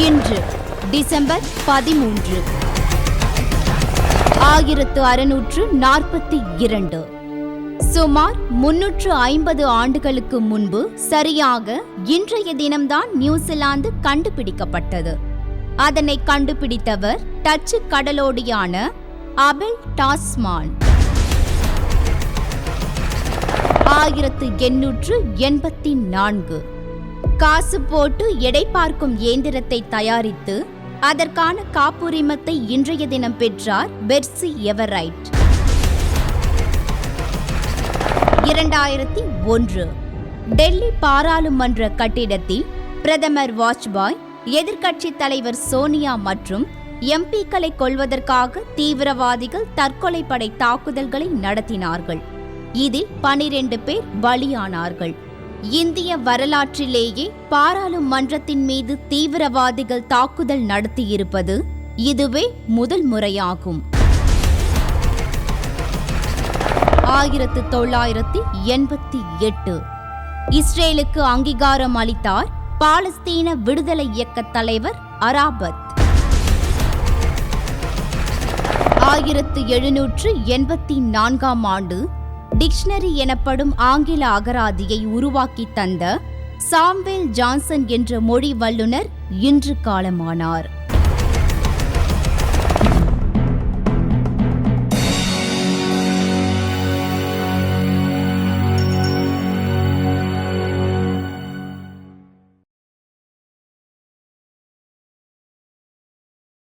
இன்று டிசம்பர் பதிமூன்று. ஆயிரத்து அறுநூற்று நாற்பத்தி இரண்டு. சுமார் முன்னூற்று ஐம்பது ஆண்டுகளுக்கு முன்பு சரியாக இன்றைய தினம்தான் நியூசிலாந்து கண்டுபிடிக்கப்பட்டது. அதனை கண்டுபிடித்தவர் டச்சு கடலோடியான அபெல் டாஸ்மான். ஆயிரத்து எண்ணூற்று எண்பத்தி நான்கு. காசு போட்டு எடை பார்க்கும் இயந்திரத்தை தயாரித்து அதற்கான காப்புரிமத்தை இன்றைய தினம் பெற்றார் பெர்சி எவரைட். இரண்டாயிரத்தி ஒன்று டெல்லி பாராளுமன்ற கட்டிடத்தில் பிரதமர் வாஜ்பாய் எதிர்க்கட்சித் தலைவர் சோனியா மற்றும் எம்பிக்களை கொல்வதற்காக தீவிரவாதிகள் தற்கொலைப்படை தாக்குதல்களை நடத்தினார்கள். இதில் பனிரெண்டு பேர் பலியானார்கள். இந்திய வரலாற்றிலேயே பாராளுமன்றத்தின் மீது தீவிரவாதிகள் தாக்குதல் நடத்தியிருப்பது இதுவே முதல் முறையாகும். ஆயிரத்து தொள்ளாயிரத்தி எண்பத்தி எட்டு. இஸ்ரேலுக்கு அங்கீகாரம் அளித்தார் பாலஸ்தீன விடுதலை இயக்க தலைவர் அராபத். ஆயிரத்து எழுநூற்று எண்பத்தி நான்காம் ஆண்டு டிக்ஷனரி எனப்படும் ஆங்கில அகராதியை உருவாக்கி தந்த சாம்வேல் ஜான்சன் என்ற மொழி வல்லுனர் இன்று காலமானார்.